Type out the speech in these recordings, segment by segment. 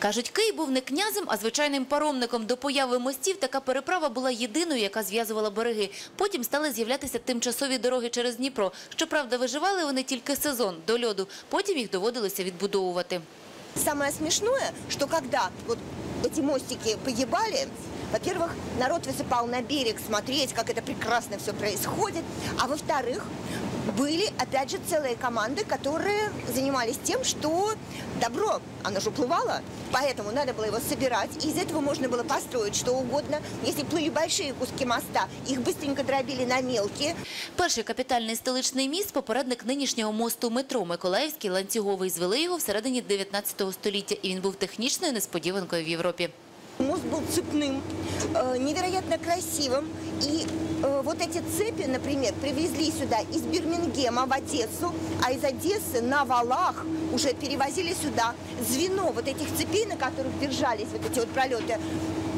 Кажуть, Київ був не князем, а звичайним паромником. До появи мостів така переправа була єдиною, яка зв'язувала береги. Потім стали з'являтися тимчасові дороги через Дніпро. Щоправда, виживали вони тільки сезон до льоду. Потім їх доводилося відбудовувати. Самое смешное, что когда вот эти мостики погибали, во-первых, народ высыпал на берег смотреть, как это прекрасно все происходит, а во-вторых, были, опять же, целые команды, которые занимались тем, что добро, оно же уплывало, поэтому надо было его собирать, и из этого можно было построить что угодно. Если плыли большие куски моста, их быстренько дробили на мелкие, Перший капітальний столичний міст – попередник нинішнього мосту метро Миколаївський ланцюговий. Звели його всередині 19 століття, і він був технічною несподіванкою в Європі. Мост был цепным, э, невероятно красивым. И э, вот эти цепи, например, привезли сюда из Бирмингема в Одессу, а из Одессы на валах уже перевозили сюда звено вот этих цепей, на которых держались вот эти вот пролеты.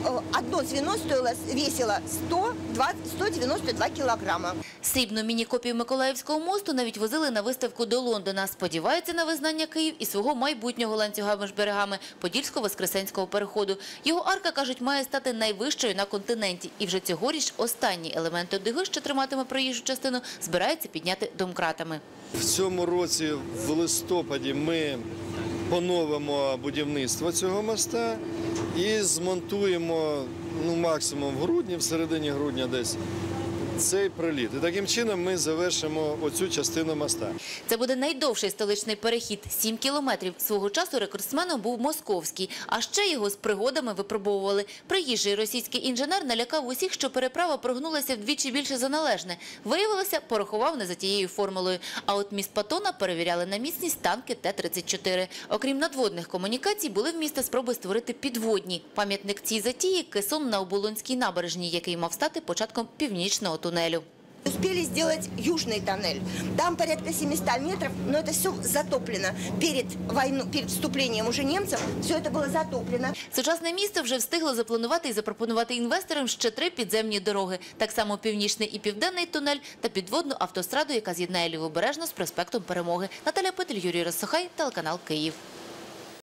Э, Одно звено стоило, весило 120, 192 килограмма. Срібну міні-копію Миколаївського мосту навіть возили на виставку до Лондона. Сподівається на визнання Київ і свого майбутнього ланцюга між берегами Подільсько-Воскресенського переходу. Його арка, кажуть, має стати найвищою на континенті. І вже цьогоріч останній елемент одиги, що триматиме проїжджу частину, збирається підняти домкратами. В цьому році, в листопаді, ми поновимо будівництво цього моста і змонтуємо ну, максимум в грудні, в середині грудня десь. Цей приліт. І таким чином ми завершимо оцю частину моста. Це буде найдовший столичний перехід – 7 кілометрів. Свого часу рекордсменом був московський, а ще його з пригодами випробовували. Приїжджий російський інженер налякав усіх, що переправа прогнулася вдвічі більше за належне. Виявилося, порахував не за тією формулою. А от міст Патона перевіряли на міцність танки Т-34. Окрім надводних комунікацій, були в міста спроби створити підводні. Пам'ятник цій затії – кесон на Оболонській набережній, який мав стати початком північного тунелю Успели сделать южный тоннель. Там порядка 700 метров, но это все затоплено. Перед, войну, перед вступлением уже немцев все это было затоплено. Сучасне місто вже встигло запланувати і запропонувати інвесторам ще три підземні дороги. Так само північний і південний тунель та підводну автостраду, яка з'єднає Лівобережну з проспектом Перемоги. Наталя Петель, Юрій Росохай, телеканал Київ.